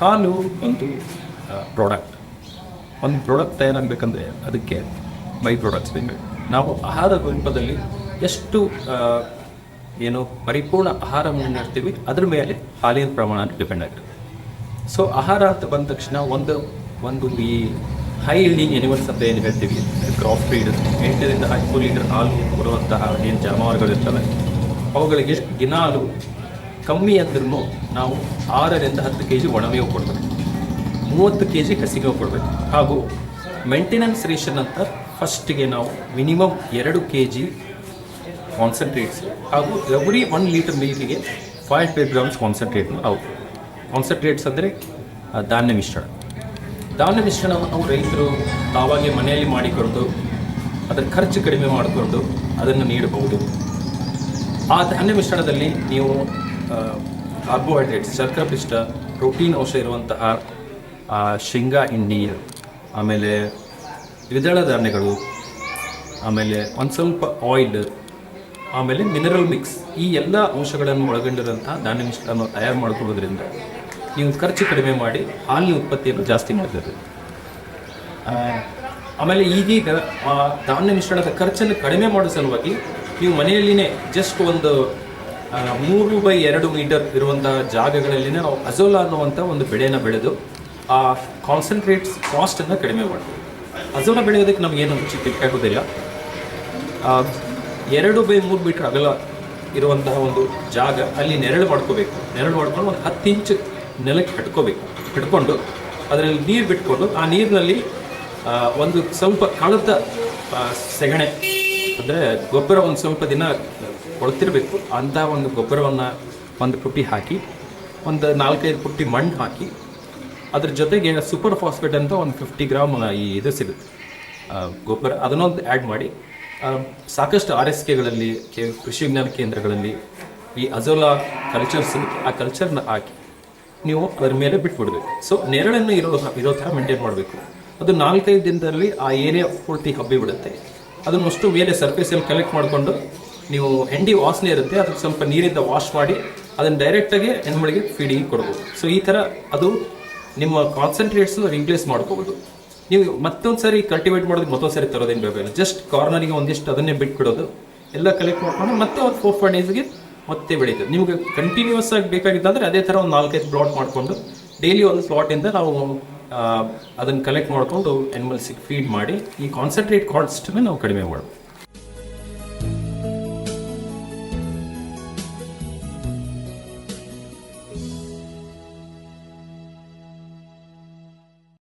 ಹಾಲು ಒಂದು ಪ್ರಾಡಕ್ಟ್ ಒಂದು ಪ್ರಾಡಕ್ಟ್ ತಯಾರಾಗಬೇಕಂದ್ರೆ ಅದಕ್ಕೆ ಬೈ ಪ್ರಾಡಕ್ಟ್ಸ್ ಬೇಕು. ನಾವು ಆಹಾರ ರೂಪದಲ್ಲಿ ಎಷ್ಟು ಏನು ಪರಿಪೂರ್ಣ ಆಹಾರವನ್ನು ನೀಡ್ತೀವಿ, ಅದ್ರ ಮೇಲೆ ಹಾಲಿನ ಪ್ರಮಾಣ ಡಿಪೆಂಡ್ ಆಗ್ತದೆ. ಸೊ ಆಹಾರ ಅಂತ ಬಂದ ತಕ್ಷಣ ಒಂದು ಒಂದು ಈ ಹೈ ಇಲ್ಡಿಂಗ್ ಎನಿಮಲ್ಸ್ ಅಂತ ಏನು ಹೇಳ್ತೀವಿ? ಕ್ರಾಪ್ ಫೀಡ್ ಎಂಟರಿಂದ ಹತ್ತು ಲೀಟರ್ ಹಾಲು ಕೊಡುವಂತಹ ಏನು ಜಾನುವಾರುಗಳಿರ್ತವೆ, ಅವುಗಳಿಗೆ ದಿನಾಲು ಕಮ್ಮಿ ಅಂದ್ರೂ ನಾವು ಆರರಿಂದ ಹತ್ತು ಕೆ ಜಿ ಒಣಮೇವು ಕೊಡಬೇಕು. ಮೂವತ್ತು ಕೆ ಜಿ ಹಸಿಮೇವು ಕೊಡಬೇಕು. ಹಾಗೂ ಮೇಂಟೆನೆನ್ಸ್ ರೇಷನ್ ಅಂತ ಫಸ್ಟಿಗೆ ನಾವು ಮಿನಿಮಮ್ ಎರಡು ಕೆ ಜಿ ಕಾನ್ಸಂಟ್ರೇಟ್ಸ್ ಹಾಗೂ ಎವ್ರಿ ಒನ್ ಲೀಟರ್ ಮೀಟಿಗೆ ಫೈವ್ ಫೈವ್ ಗ್ರಾಮ್ಸ್ ಕಾನ್ಸಂಟ್ರೇಟ್ ಅವು ಕಾನ್ಸಂಟ್ರೇಟ್ಸ್ ಅಂದರೆ ಧಾನ್ಯ ಮಿಶ್ರಣ. ಧಾನ್ಯ ಮಿಶ್ರಣವನ್ನು ನಾವು ರೈತರು ತಾವಾಗೇ ಮನೆಯಲ್ಲಿ ಮಾಡಿಕೊಂಡು, ಅದರ ಖರ್ಚು ಕಡಿಮೆ ಮಾಡಿಕೊಂಡು ಅದನ್ನು ನೀಡಬಹುದು. ಆ ಧಾನ್ಯ ಮಿಶ್ರಣದಲ್ಲಿ ನೀವು ಕಾರ್ಬೋಹೈಡ್ರೇಟ್ಸ್ ಶರ್ಕರ ಪಿಷ್ಟ ಪ್ರೋಟೀನ್ ಅಂಶ ಇರುವಂತಹ ಶೇಂಗಾ ಹಿಂಡಿ ಆಮೇಲೆ ದ್ವಿದಳ ಧಾನ್ಯಗಳು, ಆಮೇಲೆ ಒಂದು ಸ್ವಲ್ಪ ಆಯಿಲ್ ಆಮೇಲೆ ಮಿನರಲ್ ಮಿಕ್ಸ್ ಈ ಎಲ್ಲ ಅಂಶಗಳನ್ನು ಒಳಗೊಂಡಿರುವಂತಹ ಧಾನ್ಯ ಮಿಶ್ರಣವನ್ನು ತಯಾರು ಮಾಡಿಕೊಳ್ಳೋದ್ರಿಂದ ನೀವು ಖರ್ಚು ಕಡಿಮೆ ಮಾಡಿ ಹಾಲಿನ ಉತ್ಪತ್ತಿಯನ್ನು ಜಾಸ್ತಿ ಮಾಡ್ತದೆ ಆಮೇಲೆ ಈಗೀಗ ಧಾನ್ಯ ಮಿಶ್ರಣದ ಖರ್ಚನ್ನು ಕಡಿಮೆ ಮಾಡೋ ಸಲುವಾಗಿ ನೀವು ಮನೆಯಲ್ಲಿನೇ ಜಸ್ಟ್ ಒಂದು ಮೂರು ಬೈ ಎರಡು ಮೀಟರ್ ಇರುವಂತಹ ಜಾಗಗಳಲ್ಲಿ ನಾವು ಅಜೋಲಾ ಅನ್ನುವಂಥ ಒಂದು ಬೆಳೆನ ಬೆಳೆದು ಆ ಕಾನ್ಸಂಟ್ರೇಟ್ಸ್ ಕಾಸ್ಟನ್ನು ಕಡಿಮೆ ಮಾಡ್ತೀವಿ. ಅಜೋಲಾ ಬೆಳೆಯೋದಕ್ಕೆ ನಮಗೇನು ಬೇಕಾಗೋದಿಲ್ಲ ಆ, ಎರಡು ಬೈ ಮೂರು ಮೀಟರ್ ಅಗಲ ಇರುವಂತಹ ಒಂದು ಜಾಗ ಅಲ್ಲಿ ನೆರಳು ಮಾಡ್ಕೋಬೇಕು. ನೆರಳು ಮಾಡ್ಕೊಂಡು ಒಂದು ಹತ್ತು ಇಂಚು ನೆಲಕ್ಕೆ ಕಟ್ಕೋಬೇಕು. ಕಟ್ಕೊಂಡು ಅದರಲ್ಲಿ ನೀರು ಬಿಟ್ಕೊಂಡು ಆ ನೀರಿನಲ್ಲಿ ಒಂದು ಸ್ವಲ್ಪ ಕಳೆದ ಸೆಗಣೆ ಅಂದರೆ ಗೊಬ್ಬರ ಒಂದು ಸ್ವಲ್ಪ ದಿನ ಕೊಳ್ತಿರ್ಬೇಕು ಅಂಥ ಒಂದು ಗೊಬ್ಬರವನ್ನು ಒಂದು ಪುಟ್ಟಿ ಹಾಕಿ, ಒಂದು ನಾಲ್ಕೈದು ಪುಟ್ಟಿ ಮಣ್ಣು ಹಾಕಿ, ಅದ್ರ ಜೊತೆಗೆ ಸೂಪರ್ ಫಾಸ್ಫೇಟ್ ಅಂತ ಒಂದು ಫಿಫ್ಟಿ ಗ್ರಾಮ್ ಈ ಇದು ಸಿಗುತ್ತೆ. ಗೊಬ್ಬರ. ಅದನ್ನೊಂದು ಆ್ಯಡ್ ಮಾಡಿ ಸಾಕಷ್ಟು ಆರ್ ಎಸ್ ಕೆಗಳಲ್ಲಿ, ಕೆ, ಕೃಷಿ ವಿಜ್ಞಾನ ಕೇಂದ್ರಗಳಲ್ಲಿ ಈ ಅಜೋಲಾ ಕಲ್ಚರ್ಸ್ ಆ ಕಲ್ಚರ್ನ ಹಾಕಿ ನೀವು ಅದರ ಮೇಲೆ ಬಿಟ್ಬಿಡ್ಬೇಕು. ಸೊ ನೆರಳನ್ನು ಇರೋ ಇರೋ ಥರ ಮೇಂಟೈನ್ ಮಾಡಬೇಕು. ಅದು ನಾಲ್ಕೈದು ದಿನದಲ್ಲಿ ಆ ಏರಿಯಾ ಪೂರ್ತಿ ಹಬ್ಬಿ ಬಿಡುತ್ತೆ ಅದನ್ನಷ್ಟು ಮೇಲೆ ಸರ್ಫೇಸಲ್ಲಿ ಕಲೆಕ್ಟ್ ಮಾಡಿಕೊಂಡು ನೀವು ಹೆಂಡಿ ವಾಸನೆ ಇರುತ್ತೆ, ಅದಕ್ಕೆ ಸ್ವಲ್ಪ ನೀರಿಂದ ವಾಶ್ ಮಾಡಿ, ಅದನ್ನು ಡೈರೆಕ್ಟಾಗಿ ಹೆಣ್ಮಳಿಗೆ ಫೀಡಿಂಗ್ ಕೊಡ್ಬೋದು. ಸೊ ಈ ಥರ ಅದು ನಿಮ್ಮ ಕಾನ್ಸಂಟ್ರೇಟ್ಸ್ ರಿಪ್ಲೇಸ್ ಮಾಡ್ಕೋಬೋದು. ನೀವು ಮತ್ತೊಂದು ಸಾರಿ ಕಲ್ಟಿವೇಟ್ ಮಾಡೋದಕ್ಕೆ ಮತ್ತೊಂದು ಸಾರಿ ತರೋದೇನು ಬೇಕಾಗಿಲ್ಲ ಜಸ್ಟ್ ಕಾರ್ನರಿಗೆ ಒಂದಿಷ್ಟು ಅದನ್ನೇ ಬಿಟ್ಬಿಡೋದು. ಎಲ್ಲ ಕಲೆಕ್ಟ್ ಮಾಡ್ಕೊಂಡು ಮತ್ತೆ ಒಂದು ಫೋರ್ ಫೈವ್ ಡೇಸ್ಗೆ ಮತ್ತೆ ಬೆಳೀತದೆ. ನಿಮಗೆ ಕಂಟಿನ್ಯೂಸ್ ಆಗಿ ಬೇಕಾಗಿತ್ತಂದರೆ ಅದೇ ಥರ ಒಂದು ನಾಲ್ಕೈದು ಪ್ಲಾಟ್ ಮಾಡಿಕೊಂಡು ಡೈಲಿ ಒಂದು ಪ್ಲಾಟಿಂದ ನಾವು ಅದನ್ನು ಕಲೆಕ್ಟ್ ಮಾಡಿಕೊಂಡು ಅನಿಮಲ್ಸಿಗೆ ಫೀಡ್ ಮಾಡಿ, ಈ ಕಾನ್ಸಂಟ್ರೇಟ್ ಕಾಸ್ಟನ್ನು ನಾವು ಕಡಿಮೆ ಮಾಡ್ಬೋದು.